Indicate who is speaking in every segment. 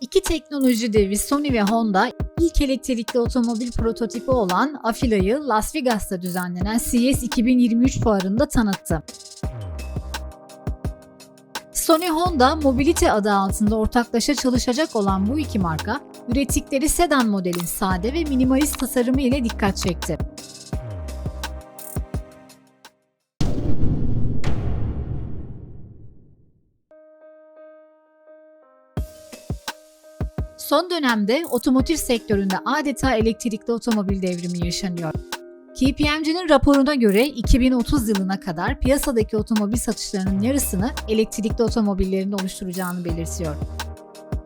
Speaker 1: İki teknoloji devi Sony ve Honda ilk elektrikli otomobil prototipi olan Afila'yı Las Vegas'ta düzenlenen CES 2023 fuarında tanıttı. Sony Honda Mobility adı altında ortaklaşa çalışacak olan bu iki marka, ürettikleri sedan modelin sade ve minimalist tasarımı ile dikkat çekti. Son dönemde otomotiv sektöründe adeta elektrikli otomobil devrimi yaşanıyor. KPMG'nin raporuna göre 2030 yılına kadar piyasadaki otomobil satışlarının yarısını elektrikli otomobillerin oluşturacağını belirtiyor.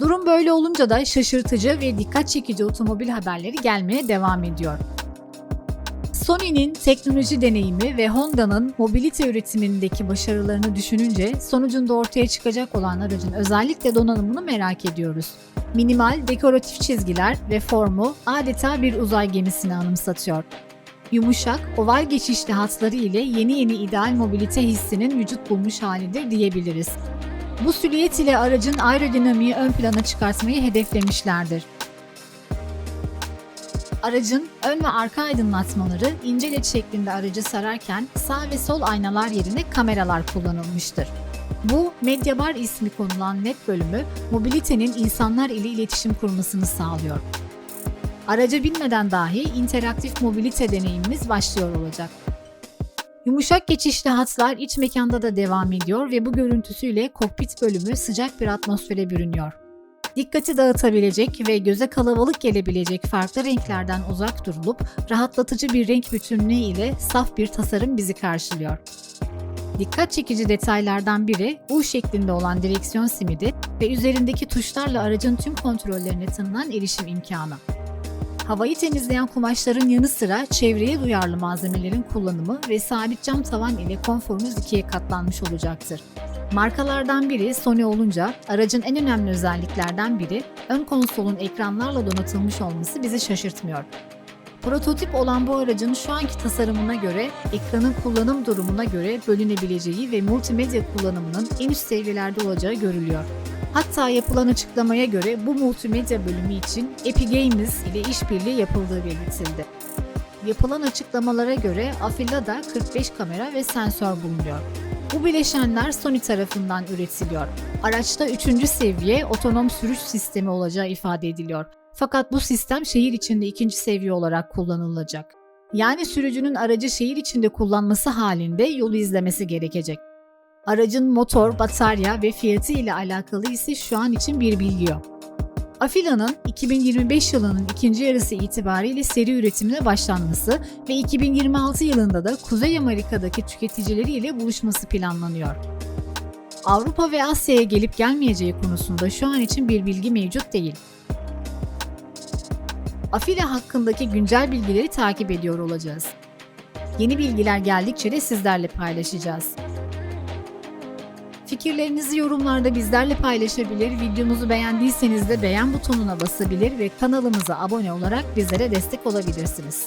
Speaker 1: Durum böyle olunca da şaşırtıcı ve dikkat çekici otomobil haberleri gelmeye devam ediyor. Sony'nin teknoloji deneyimi ve Honda'nın mobilite üretimindeki başarılarını düşününce sonucunda ortaya çıkacak olan aracın özellikle donanımını merak ediyoruz. Minimal dekoratif çizgiler ve formu adeta bir uzay gemisini anımsatıyor. Yumuşak, oval geçişli hatları ile yeni yeni ideal mobilite hissinin vücut bulmuş halidir diyebiliriz. Bu silüet ile aracın aerodinamiği ön plana çıkartmayı hedeflemişlerdir. Aracın ön ve arka aydınlatmaları ince led şeklinde aracı sararken sağ ve sol aynalar yerine kameralar kullanılmıştır. Bu Medyabar ismi konulan led bölümü mobilitenin insanlar ile iletişim kurmasını sağlıyor. Araca binmeden dahi interaktif mobilite deneyimimiz başlıyor olacak. Yumuşak geçişli hatlar iç mekanda da devam ediyor ve bu görüntüsüyle kokpit bölümü sıcak bir atmosfere bürünüyor. Dikkati dağıtabilecek ve göze kalabalık gelebilecek farklı renklerden uzak durulup rahatlatıcı bir renk bütünlüğü ile saf bir tasarım bizi karşılıyor. Dikkat çekici detaylardan biri U şeklinde olan direksiyon simidi ve üzerindeki tuşlarla aracın tüm kontrollerine tanınan erişim imkanı. Havayı temizleyen kumaşların yanı sıra çevreye duyarlı malzemelerin kullanımı ve sabit cam tavan ile konforunuz ikiye katlanmış olacaktır. Markalardan biri Sony olunca aracın en önemli özelliklerden biri ön konsolun ekranlarla donatılmış olması bizi şaşırtmıyor. Prototip olan bu aracın şu anki tasarımına göre ekranın kullanım durumuna göre bölünebileceği ve multimedya kullanımının en üst seviyelerde olacağı görülüyor. Hatta yapılan açıklamaya göre bu multimedya bölümü için Epic Games ile işbirliği yapıldığı belirtildi. Yapılan açıklamalara göre Afilla'da 45 kamera ve sensör bulunuyor. Bu bileşenler Sony tarafından üretiliyor. Araçta 3. seviye otonom sürüş sistemi olacağı ifade ediliyor. Fakat bu sistem şehir içinde ikinci seviye olarak kullanılacak. Yani sürücünün aracı şehir içinde kullanması halinde yolu izlemesi gerekecek. Aracın motor, batarya ve fiyatı ile alakalı ise şu an için bir bilgi yok. Afila'nın 2025 yılının ikinci yarısı itibariyle seri üretimine başlanması ve 2026 yılında da Kuzey Amerika'daki tüketicileriyle buluşması planlanıyor. Avrupa ve Asya'ya gelip gelmeyeceği konusunda şu an için bir bilgi mevcut değil. Afila hakkındaki güncel bilgileri takip ediyor olacağız. Yeni bilgiler geldikçe de sizlerle paylaşacağız. Fikirlerinizi yorumlarda bizlerle paylaşabilir, videomuzu beğendiyseniz de beğen butonuna basabilir ve kanalımıza abone olarak bizlere destek olabilirsiniz.